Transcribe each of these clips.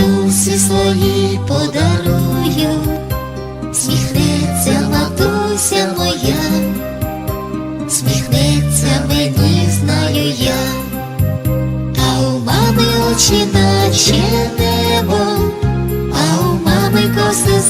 матусі свої подарую, сміхнеться матуся моя, сміхнеться мені, знаю я, а у мами очі наче небо, а у мами коси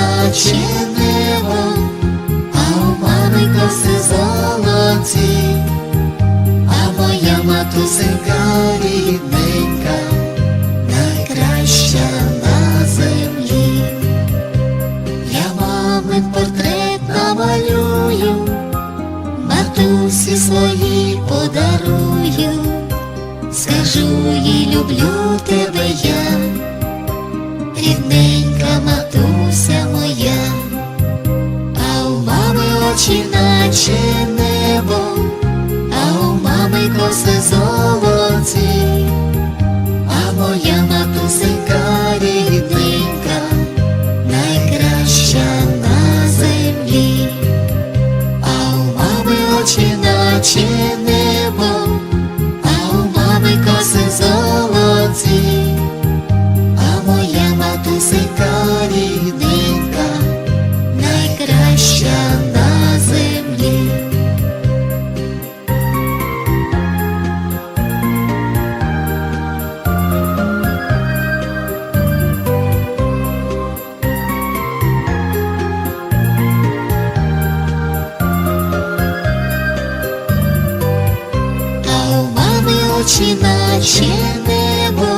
наче небо, а у мами коси золоті, а моя матусенька рідненька, найкраща на землі. Я мамин портрет намалюю, матусі свої подарую, скажу їй люблю тебе моя матусенька очі наче небо,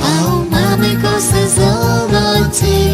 а у мами коси золоті,